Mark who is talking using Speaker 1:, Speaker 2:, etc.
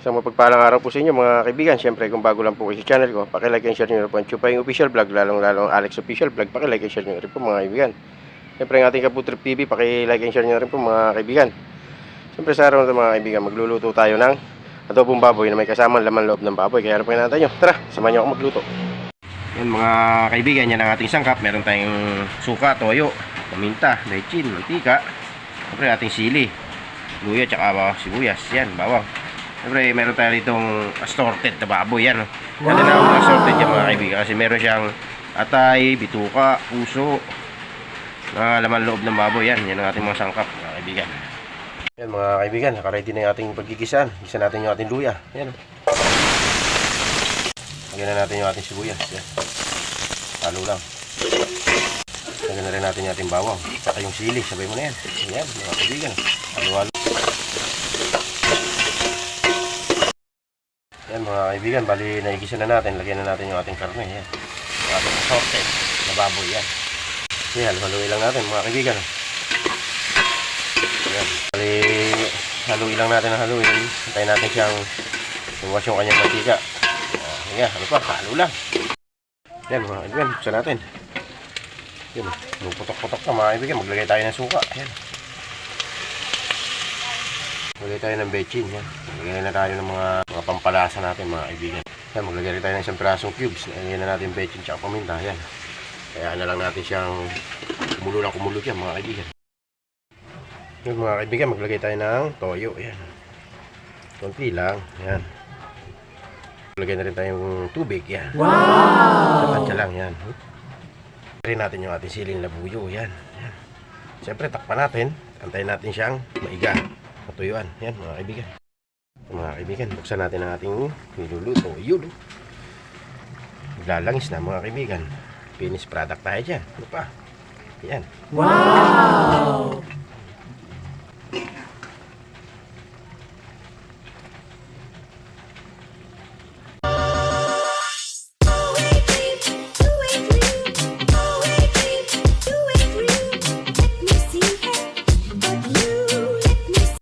Speaker 1: Isang mapagpalang araw po sa inyo mga kaibigan. Siyempre kung bago lang po kayo sa channel ko, pakilike and share nyo po ang Chupay Official Vlog, lalong lalong Alex Official Vlog, pakilike and share nyo rin po mga kaibigan. Siyempre ang ating Kaputrip TV, pakilike and share nyo rin po mga kaibigan. Siyempre sa araw na ito mga kaibigan, magluluto tayo ng adobong baboy na may kasamang laman loob ng baboy. Kaya ano pa natin nyo? Tara, samahan nyo ako magluto. Yan mga kaibigan, yan ang ating sangkap. Meron tayong suka, toyo, paminta, bechin, mantika, siyempre ating sili, luya, tsaka sibuyas. Yan, bawang. Siyempre, meron tayo ditong assorted na baboy. Yan, oh. Yan na assorted yan mga kaibigan. Kasi meron siyang atay, bituka, puso, na laman loob ng baboy. Yan, yan ang ating mga sangkap mga kaibigan. Yan mga kaibigan, nakaready na yung ating paggigisan. Gisa natin yung ating luya. Yan. oh. Lagyan na natin yung ating sibuyas. Yan. Halo lang. Lagyan na rin natin yung ating bawang. Saka yung sili. Sabay mo na yan. Yan, mga kaibigan. Halo-halo. Yan mga kaibigan, bali naigisa na natin. Lagyan na natin yung ating karne. Yan. Yung ating assorted na baboy. Yan. Yan, halo-haluin lang natin mga kaibigan. Yan. Bali, haluin lang natin ang haluin. Hintayin natin siyang luwas yung kanyang mantika. Ah, yan, ano pa, halo lang. Yan mga kaibigan, buksan natin. Yan, putok-putok na mga kaibigan. Maglagay tayo ng suka. Yan. Maglagay tayo ng bechin. Yan. Maglagay na tayo ng mga, mga pampalasa natin mga kaibigan. Yan, maglagay tayo ng isang pirasong cubes. Lagyan na natin bechin tsaka paminta. Yan. Kaya na lang natin siyang kumulo na kumulo yan mga kaibigan. Yan mga kaibigan, maglagay tayo ng toyo. Yan. Konti lang. Yan. Maglagay na rin tayong tubig. Yan. Wow! Sa lang. Yan. Rin natin yung ating siling labuyo. Yan. Yan. Siyempre, takpan natin. Antayin natin siyang maiga. Matuyuan. Yan mga kaibigan. Mga kaibigan, buksan natin ang ating niluluto. Yun. oh. Maglalangis na mga kaibigan. Finished product tayo dyan. Ano pa? Yan. Wow!